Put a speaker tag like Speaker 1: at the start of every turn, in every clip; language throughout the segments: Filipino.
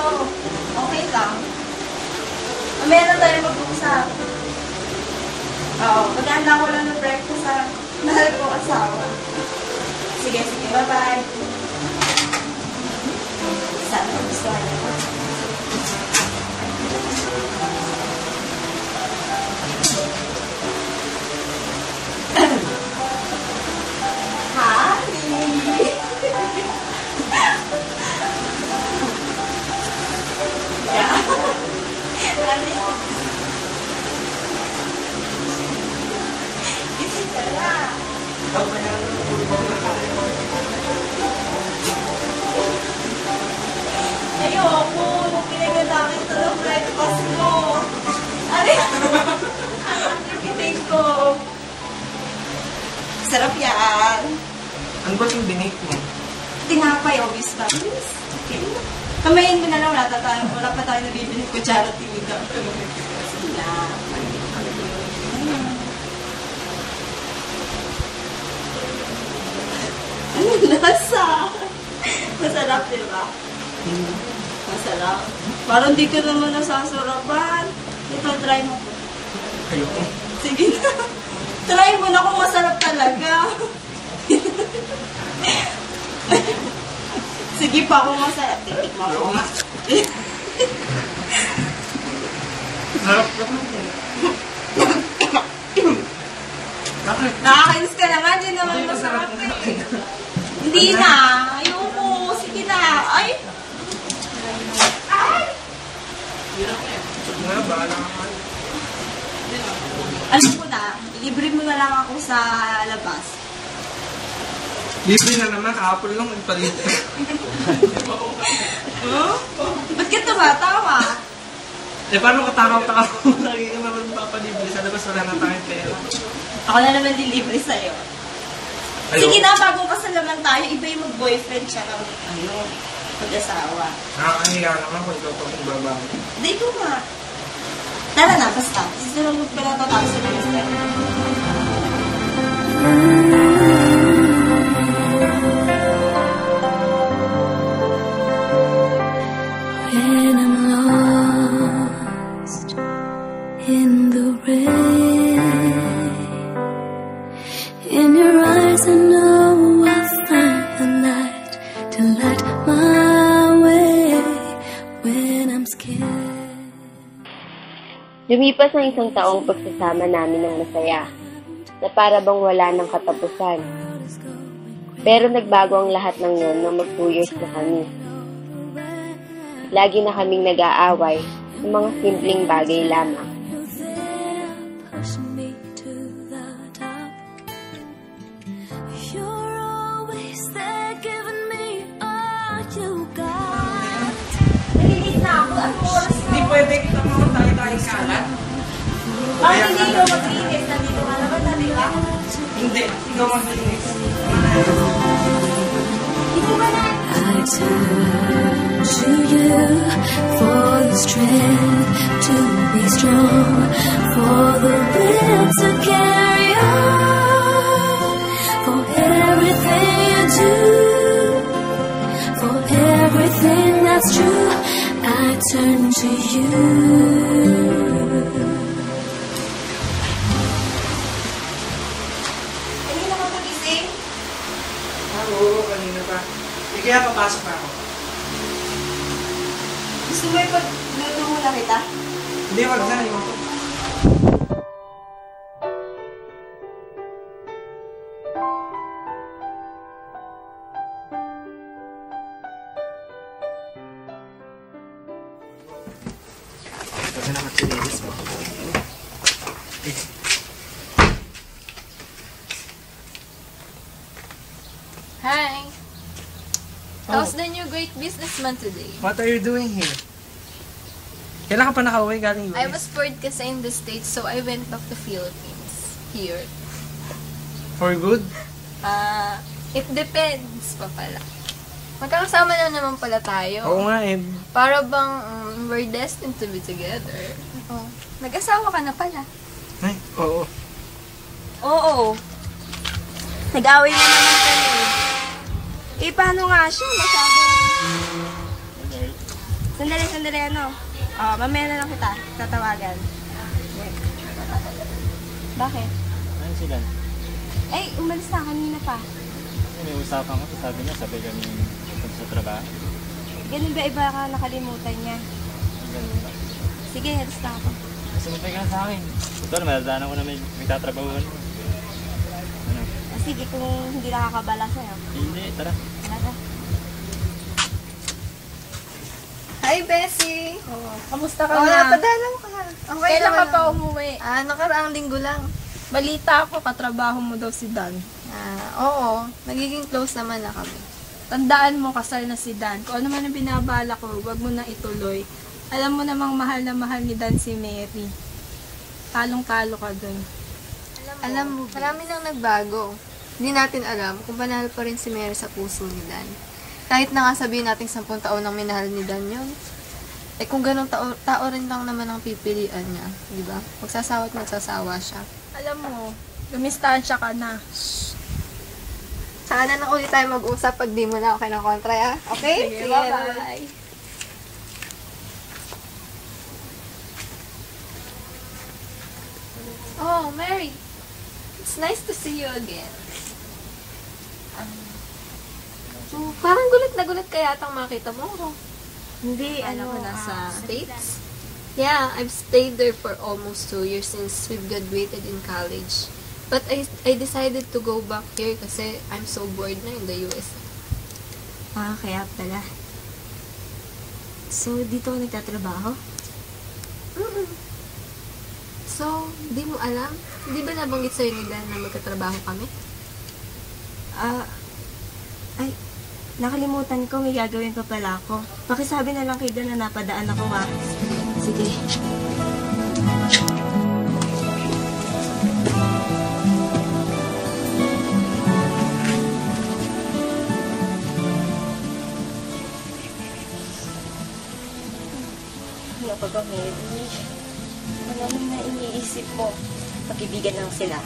Speaker 1: dito. Okay lang. Mamaya na tayo mag-usap. Oo, maganda ko lang ng breakfast sa mahal ko asawa. Sige, sige. Bye-bye. Sana gusto niyo. Ayoko. Nung pinagandang ito ng breakfast mo. Ari, ang ko. Sarap yan.
Speaker 2: Ano ba yung dinate mo?
Speaker 1: Tinapay, obvious ba? Yes. Okay. Kamayin mo na lang, wala, pa tayo, wala pa tayo nabibili ko charity. Sige na. Ano lasa? Masarap, di ba? Masarap. Parang di ka naman nasasarapan. Ito, try mo po.
Speaker 2: Ayoko.
Speaker 1: Sige na. Try mo na kung masarap talaga. Sige pa kung masarap. Titikman ko nga.
Speaker 2: Sarap naman.
Speaker 1: Nakakainis ka naman. Hindi naman masarap. eh. Hindi na. Ayoko. Sige na. Ay. Ay.
Speaker 2: Ka.
Speaker 1: Alam ko na. Libre mo na lang ako sa labas.
Speaker 2: Libre na naman, kahapon lang nagpalit.
Speaker 1: Huh? Ba't ka tumatawa?
Speaker 2: eh, paano katakaw-takaw? Lagi ka naman papalibre. Sa labas wala na tayong pera.
Speaker 1: Ako na naman delivery sa'yo. Sige na, bagong kasal naman tayo. Iba yung mag-boyfriend siya ng ano, mag-asawa.
Speaker 2: Nakakahiya naman kung ikaw pa kung babae.
Speaker 1: Hindi ko nga. Tara na, basta. Sisunod pa na tatapos sa minister.
Speaker 3: Lumipas ang isang taong pagsasama namin ng masaya, na para bang wala ng katapusan. Pero nagbago ang lahat ng yon nang mag two years na kami. Lagi na kaming nag-aaway sa mga simpleng bagay lamang.
Speaker 2: Hindi?
Speaker 1: Nandito ka naman, ka.
Speaker 2: Hindi, ikaw?
Speaker 4: I turn to you for the strength to be strong, for the will to carry on, for everything you do, for everything that's true. I turn to you.
Speaker 2: Hindi, wag na. Iwan ko. Ito na naman sinilis mo.
Speaker 5: Hi! How's the new great businessman today?
Speaker 2: What are you doing here? Kailan ka pa nakauwi galing US?
Speaker 5: I was bored kasi in the States, so I went back to Philippines. Here.
Speaker 2: For good?
Speaker 5: Ah, it depends pa pala. Magkakasama na naman pala tayo.
Speaker 2: Oo nga eh.
Speaker 5: Para bang um, we're destined to be together. Oh, nag-asawa ka na pala.
Speaker 2: Ay, oo.
Speaker 1: Oo. Nag-away na naman kami. Eh, paano nga siya? Masyadong... Sandali, sandali, ano? Oh, mamaya na lang kita. Tatawagan. Wait. Bakit?
Speaker 6: Ano sila?
Speaker 1: Eh, umalis na kanina pa.
Speaker 6: May usapan ko, sabi niya, sabi kami sa trabaho.
Speaker 1: Ganun ba iba ka nakalimutan niya?
Speaker 6: Ganun ba?
Speaker 1: Sige, halos na ako.
Speaker 6: Sumipay ka sa akin. Ito, madadaanan ko na may, may tatrabahuan. Ano?
Speaker 1: Ah, sige, kung hindi nakakabala sa'yo.
Speaker 6: Hindi, tara.
Speaker 5: Hi, Bessie!
Speaker 1: Kamusta ka
Speaker 5: Oh,
Speaker 1: na?
Speaker 5: napadalaw ka. Okay
Speaker 1: Kailan ka pa umuwi?
Speaker 5: Ah, nakaraang linggo lang.
Speaker 1: Balita ako, katrabaho mo daw si Dan.
Speaker 5: Ah, oo. Nagiging close naman na kami.
Speaker 1: Tandaan mo, kasal na si Dan. Kung ano man ang binabala ko, wag mo na ituloy. Alam mo namang mahal na mahal ni Dan si Mary. Talong-talo ka dun.
Speaker 5: Alam mo, marami nang nagbago. Hindi natin alam kung panalo pa rin si Mary sa puso ni Dan. Kahit na nga sabihin natin 10 taon nang minahal ni Dan yun. Eh kung ganong tao, tao rin lang naman ang pipilian niya, di ba? Magsasawa at magsasawa siya.
Speaker 1: Alam mo, gumistansya ka na.
Speaker 5: Saka na ulit tayo mag-usap pag di mo na ako kinakontra, ah. Okay?
Speaker 1: Sige, bye-bye.
Speaker 5: Oh, Mary. It's nice to see you again. So, parang gulat na gulat kaya atang makita mo ako.
Speaker 1: Hindi,
Speaker 5: Ano ko nasa
Speaker 1: ah,
Speaker 5: States? Yeah, I've stayed there for almost two years since we've graduated in college. But I, I decided to go back here kasi I'm so bored na in the US.
Speaker 1: Ah, kaya pala. So, dito ka nagtatrabaho?
Speaker 5: Mm-mm. So, di mo alam? Di ba nabanggit sa'yo ni Dan na magkatrabaho kami?
Speaker 1: Ah, ay, nakalimutan ko, may gagawin pa pala ako. Pakisabi na lang kay Dan na napadaan ako, ha? Sige. Ano pa ba, Mary? Ano naman na iniisip mo? Pag-ibigan lang sila.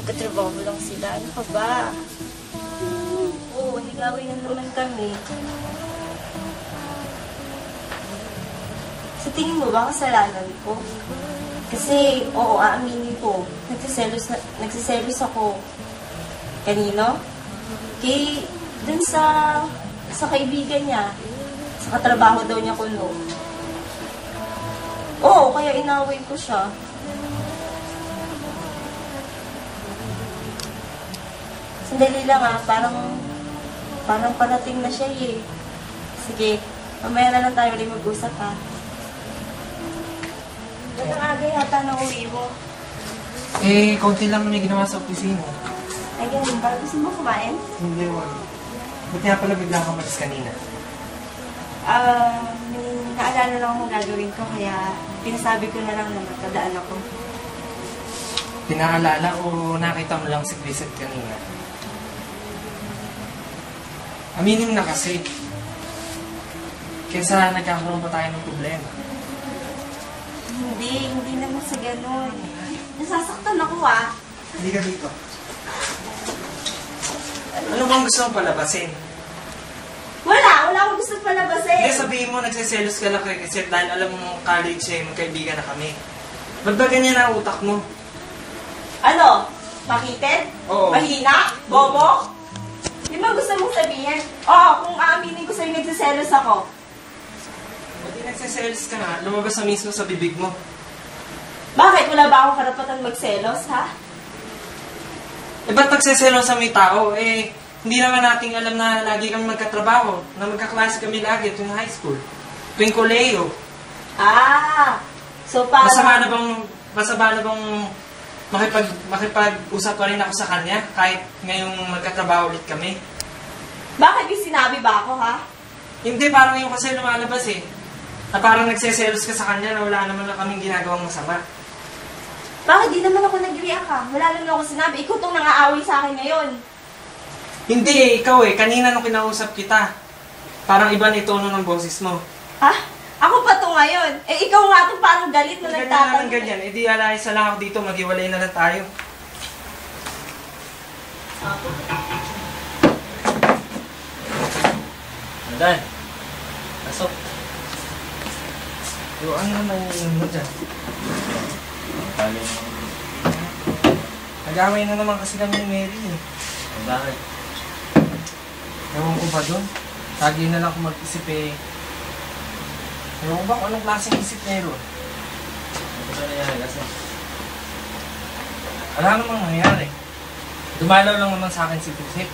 Speaker 1: Magkatrabaho lang sila. Ano ka ba? Nagawin na naman kami. Sa tingin mo ba kasalanan ko? Kasi, oo, aaminin ko. Nagsiselos, na, nagsiselos ako. Kanino? Kay, dun sa, sa kaibigan niya. Sa katrabaho daw niya kuno. Oo, kaya inaway ko siya. Sandali lang ah, parang, parang parating na siya eh. Sige, mamaya na lang tayo ulit mag-usap ha. Ba't ang aga yata na uwi mo?
Speaker 2: Eh, konti lang may ginawa sa opisina.
Speaker 1: Ay, ganun ba? Gusto mo kumain?
Speaker 2: Hindi, wag. Buti nga pala bigla ka malis kanina.
Speaker 1: Ah, may naalala lang akong gagawin ko, kaya pinasabi ko na lang na magpadaan ako.
Speaker 2: Pinaalala o nakita mo lang si Vincent kanina? Aminin mo na kasi. Kesa nagkakaroon pa tayo ng problema.
Speaker 1: Hindi, hindi naman sa ganun. Nasasaktan ako ah.
Speaker 2: Hindi ka dito. Ano bang gusto mong palabasin?
Speaker 1: Wala, wala akong gusto palabasin.
Speaker 2: Hindi, sabihin mo, nagsiselos ka lang kay kasi dahil alam mo college eh, magkaibigan na kami. Ba't ba ganyan ang utak mo?
Speaker 1: Ano? Makitid?
Speaker 2: Oo.
Speaker 1: Mahina? Bobo? Di ba gusto mong sabihin? Oo, kung aaminin ko sa'yo nagsiselos ako.
Speaker 2: Ba't di nagsiselos ka nga? Lumabas na mismo sa bibig mo.
Speaker 1: Bakit? Wala ba akong karapatan magselos, ha?
Speaker 2: Eh, ba't nagsiselos sa may tao? Eh, hindi naman nating alam na lagi kami magkatrabaho, na magkaklase kami lagi tuwing high school, tuwing koleyo.
Speaker 1: Ah! So, para...
Speaker 2: Masama na bang, masama na bang makipag, makipag-usap pa rin ako sa kanya kahit ngayong magkatrabaho ulit kami?
Speaker 1: Bakit may sinabi ba ako, ha?
Speaker 2: Hindi, parang yung kasi lumalabas eh. Na parang nagsiselos ka sa kanya na wala naman na kaming ginagawang masama.
Speaker 1: Bakit di naman ako nag-react, ha? Wala naman ako sinabi. Ikaw tong nangaaway sa akin ngayon.
Speaker 2: Hindi eh, ikaw eh. Kanina nung kinausap kita, parang iba na yung tono ng boses mo.
Speaker 1: Ha? Ako pa to ngayon. Eh, ikaw nga itong parang galit na
Speaker 2: Ganyan na
Speaker 1: nagtatanong.
Speaker 2: lang ganyan. Eh di alayos na lang ako dito, maghiwalay na lang tayo.
Speaker 6: Dan, pasok.
Speaker 2: Yo, ano naman yung mo dyan?
Speaker 6: Bali.
Speaker 2: Nag-away na naman kasi kami ni Mary eh.
Speaker 6: Bakit?
Speaker 2: Ewan ko ba doon? Lagi na lang ako mag-isip eh. Ewan ko ba kung anong klaseng isip meron?
Speaker 6: Ano ba nangyari kasi?
Speaker 2: Wala namang nangyari. Dumalaw lang naman sa akin si Pusip.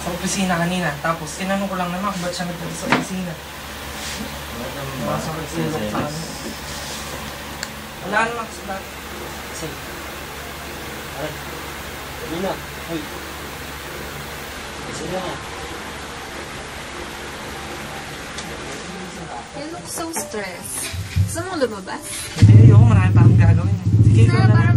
Speaker 2: Sa opisina kanina. Tapos tinanong ko lang naman kung ba't siya nagpunta sa opisina.
Speaker 6: Naman
Speaker 2: Mga sa akin. Wala naman kasi lahat.
Speaker 6: Kasi. Aray. Hindi na. Uy. Kasi na.
Speaker 5: You look so stressed. Gusto mong lumabas?
Speaker 2: Hindi, ayoko. Marami pa akong gagawin. Sige, ikaw
Speaker 5: Na,
Speaker 2: lang.